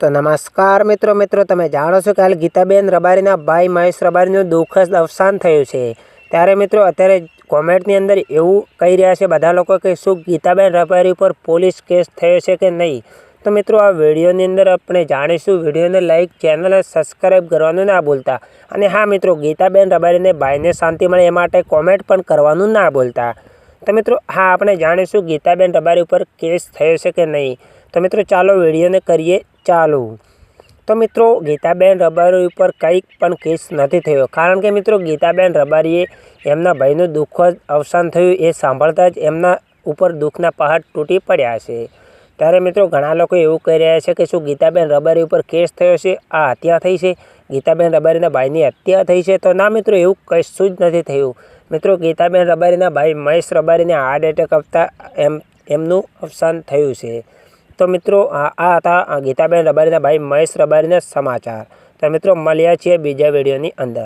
તો નમસ્કાર મિત્રો મિત્રો, તમે જાણો છો કે હાલ ગીતાબેન રબારીના ભાઈ મહેશ રબારીનું દુઃખદ અવસાન થયું છે. ત્યારે મિત્રો, અત્યારે કોમેન્ટની અંદર એવું કહી રહ્યા છે બધા લોકો કે શું ગીતાબેન રબારી ઉપર પોલીસ કેસ થયો છે કે નહીં? તો મિત્રો, આ વિડીયોની અંદર આપણે જાણીશું. વિડીયોને લાઈક ચેનલને સબસ્ક્રાઈબ કરવાનું ના ભૂલતા. અને હા મિત્રો, ગીતાબેન રબારીને ભાઈને શાંતિ મળે એ માટે કોમેન્ટ પણ કરવાનું ના ભૂલતા. તો મિત્રો, હા, આપણે જાણીશું ગીતાબેન રબારી ઉપર કેસ થયો છે કે નહીં? તો મિત્રો, ચાલો વિડીયોને કરીએ ચાલુ. તો મિત્રો, ગીતાબેન રબારી ઉપર કંઈક પણ કેસ નથી થયો. કારણ કે મિત્રો, ગીતાબેન રબારીએ એમના ભાઈનું દુઃખદ અવસાન થયું એ સાંભળતા જ એમના ઉપર દુઃખના પહાડ તૂટી પડ્યા છે. ત્યારે મિત્રો, ઘણા લોકો એવું કહી રહ્યા છે કે શું ગીતાબેન રબારી ઉપર કેસ થયો છે? આ હત્યા થઈ છે? ગીતાબેન રબારીના ભાઈની હત્યા થઈ છે? તો ના મિત્રો, એવું કશું જ નથી થયું. મિત્રો, ગીતાબેન રબારીના ભાઈ મહેશ રબારીને હાર્ટ એટેક આપતા એમ, એમનું અવસાન થયું છે. તો મિત્રો, આ હતા ગીતાબેન રબારીના ભાઈ મહેશ રબારીના સમાચાર. તો મિત્રો, મળ્યા છીએ બીજા વિડીયોની અંદર.